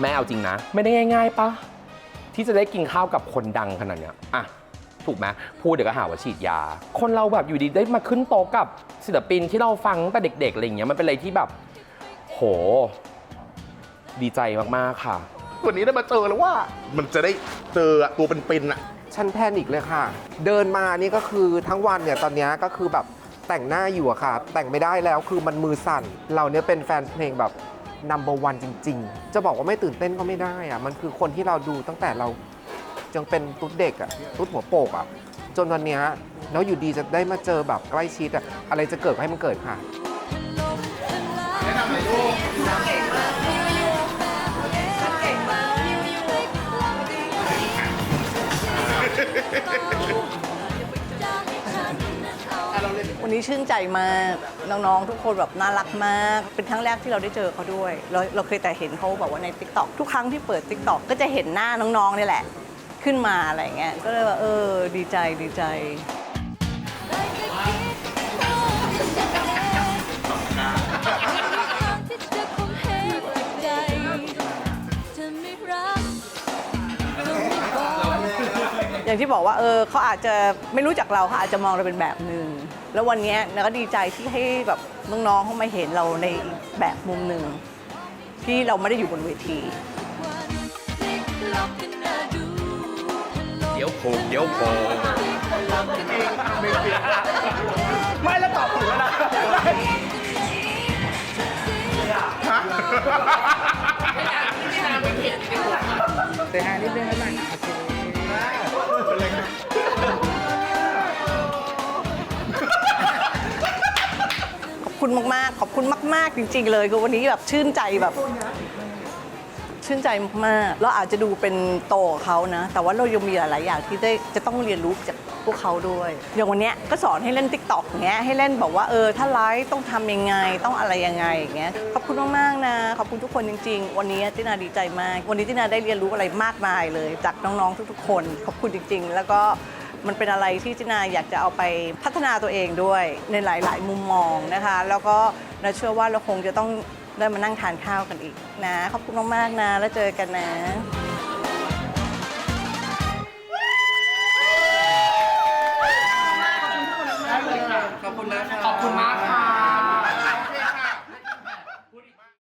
แม่เอาจริงนะ ไม่ได้ง่าย ๆปะที่จะได้กินข้าวกับคนดังขนาดเนี้ยอะถูกไหมพูดเดี๋ยวก็หาว่าฉีดยา คนเราแบบอยู่ดีได้มาขึ้นโต๊กับศิลปินที่เราฟังแต่เด็กๆอะไรเงี้ยมันเป็นอะไรที่แบบ โห ดีใจมากๆค่ะ วันนี้ได้มาเจอแล้วว่า มันจะได้เจอตัวเป็นๆอะ ฉันแพนิกเลยค่ะ เดินมานี่ก็คือทั้งวันเนี่ยตอนเนี้ยก็คือแบบ แต่งหน้าอยู่อะค่ะ แต่งไม่ได้แล้วคือมันมือสั่น เราเนี่ยเป็นแฟนเพลงแบบ number one จริง ๆ จะบอกว่าไม่ตื่นเต้นก็ไม่ได้อะมันคือคนที่เราดูตั้งแต่เรายังเป็นตุ๊ดเด็กอะตุ๊ดหัวโปกอะจนวันเนี้ยแล้วอยู่ดีจะได้มาเจอแบบใกล้ชิดอะอะไรจะเกิดก็ให้มันเกิดค่ะ วันนี้ชื่นใจมาก น้องๆ ทุกคนแบบน่ารักมาก เป็นครั้งแรกที่เราได้เจอเขาด้วย เราเราเคยแต่เห็นเขาแบบว่าใน t ิ k t o k ทุกครั้งที่เปิด t ิ k t o k ก็จะเห็นหน้าน้องๆนี่แหละ ขึ้นมาอะไรเงี้ยก็เลยว่าเออดีใจดีใจที่จะคงให้ใจเธอไม่รักเธอไม่บอกอย่างที่บอกว่าเออเขาอาจจะไม่รู้จักเราเขาอาจจะมองเราเป็นแบบหนึ่ง แล้ววันเนี้ยเราก็ดีใจที่ให้แบบน้องๆเขามาเห็นเราในอีกแบบมุมหนึ่งที่เราไม่ได้อยู่บนเวทีวันพลิกล็อกกันน่าดูเดี๋ยวโผล่เดี๋ยวโผล่ไม่แล้วตอบถูกแล้วนะฮะขอบ คุณมากๆ ขอบคุณมาก ๆ จริง ๆ เลยคือวันนี้แบบชื่นใจแบบ ชื่นใจมากๆเราอาจจะดูเป็นโตกว่าเขานะ แต่ว่าเรายังมีหลาย ๆ อย่างที่ได้จะต้องเรียนรู้จากพวกเขาด้วย อย่างวันเนี้ยก็สอนให้เล่นติ๊กต็อกอย่างเงี้ยให้เล่นบอกว่าเออถ้าไลฟ์ต้องทำยังไงต้องอะไรยังไงอย่างเงี้ยขอบคุณมากๆนะ ขอบคุณทุกคนจริง ๆ วันนี้ตินาดีใจมาก วันนี้ตินาได้เรียนรู้อะไรมากมายเลย จากน้อง ๆ ทุก ๆ คน ขอบคุณจริง ๆ แล้วก็ มันเป็นอะไรที่จินาอยากจะเอาไปพัฒนาตัวเองด้วยในหลาย ๆ มุมมองนะคะ แล้วก็เราเชื่อว่าเราคงจะต้องได้มานั่งทานข้าวกันอีกนะขอบคุณมากๆนะ แล้วเจอกันนะขอบคุณมากขอบคุณนะขอบคุณมากค่ะ